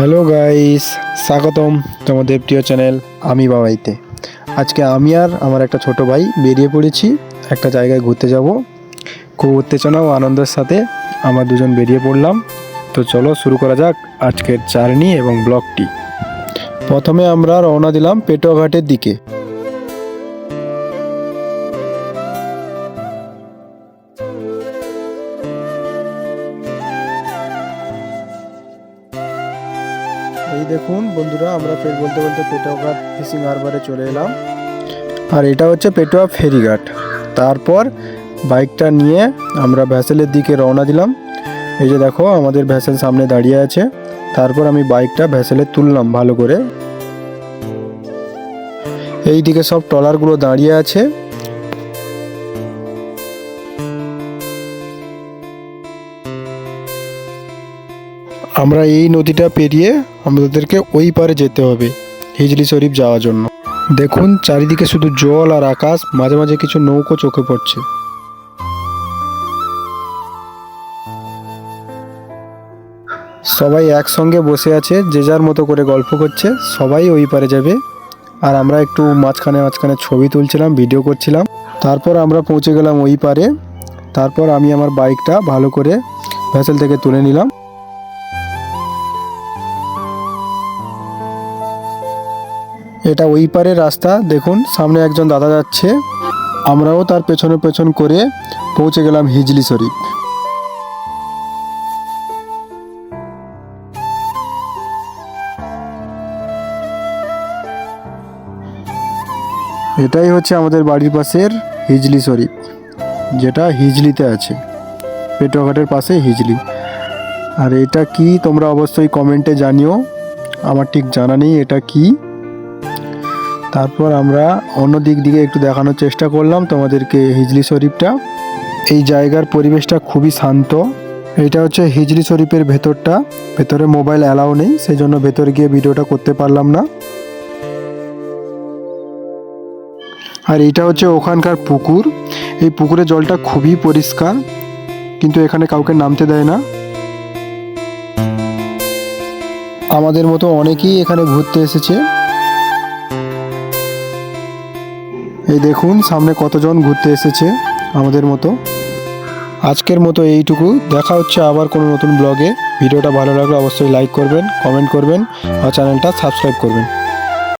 Hello guys স্বাগতম তোমাদের প্রিয় চ্যানেল আমি বাবাইতে। আজকে আমি আর আমার একটা ছোট ভাই বেরিয়ে পড়েছি, একটা জায়গায় ঘুরতে যাব। খুব উত্তেজনা ও আনন্দের সাথে আমরা দুজন বেরিয়ে পড়লাম। তো চলো শুরু করা যাক আজকের জার্নি এবং ব্লগটি প্রথমে আমরা রওনা দিলাম পেটোঘাটের দিকে। এই দেখুন বন্ধুরা, আমরা ফের বলতে বলতে পেটোঘাট ফিশিং হারবারে চলে এলাম। আর এটা হচ্ছে পেটোয়া ফেরিঘাট। তারপর বাইকটা নিয়ে আমরা ভ্যাসেলের দিকে রওনা দিলাম। এই যে দেখো, আমাদের ভ্যাসেল সামনে দাঁড়িয়ে আছে। তারপর আমি বাইকটা ভ্যাসেলে তুললাম ভালো করে। এই দিকে সব ট্রলারগুলো দাঁড়িয়ে আছে। আমরা এই নদীটা পেরিয়ে আমাদেরকে ওই পারে যেতে হবে, হিজলি শরীফ যাওয়ার জন্য। দেখুন, চারিদিকে শুধু জল আর আকাশ, মাঝে মাঝে কিছু নৌকো চোখে পড়ছে। সবাই একসঙ্গে বসে আছে, যে যার মতো করে গল্প করছে, সবাই ওই পারে যাবে। আর আমরা একটু মাঝখানে মাঝখানে ছবি তুলছিলাম, ভিডিও করছিলাম। তারপর আমরা পৌঁছে গেলাম ওই পারে। তারপর আমি আমার বাইকটা ভালো করে ভেসেল থেকে তুলে নিলাম। এটা ওই পারে রাস্তা, দেখুন, সামনে একজন দাদা যাচ্ছে। আমরাও তার পেছনে পেছন করে পৌঁছে গেলাম হিজলি শরীফ। এটাই হচ্ছে আমাদের বাড়ির পাশের হিজলি শরীফ, যেটা হিজলিতে আছে। পেটোঘাটের পাশে হিজলি। আর এটা কি, তোমরা অবশ্যই কমেন্টে জানিও। আমার ঠিক জানা নেই এটা কি। তারপর আমরা অন্য দিক দিকে একটু দেখানোর চেষ্টা করলাম তোমাদেরকে হিজলি শরীফটা। এই জায়গার পরিবেশটা খুবই শান্ত। এটা হচ্ছে হিজলি শরীফের ভেতরটা। ভেতরে মোবাইল অ্যালাউ নেই সেই জন্য ভেতরে গিয়ে ভিডিওটা করতে পারলাম না। আর এটা হচ্ছে ওখানকার পুকুর। এই পুকুরের জলটা খুবই পরিষ্কার, কিন্তু এখানে কাউকে নামতে দেয় না। আমাদের মতো অনেকেই এখানে ঘুরতে এসেছে। এই দেখুন, সামনে কতজন ঘুরতে এসেছে আমাদের মতো। আজকের মতো এইটুকু। দেখা হচ্ছে আবার কোনো নতুন ব্লগে। ভিডিওটা ভালো লাগলে অবশ্যই লাইক করবেন কমেন্ট করবেন, আর চ্যানেলটা সাবস্ক্রাইব করবেন।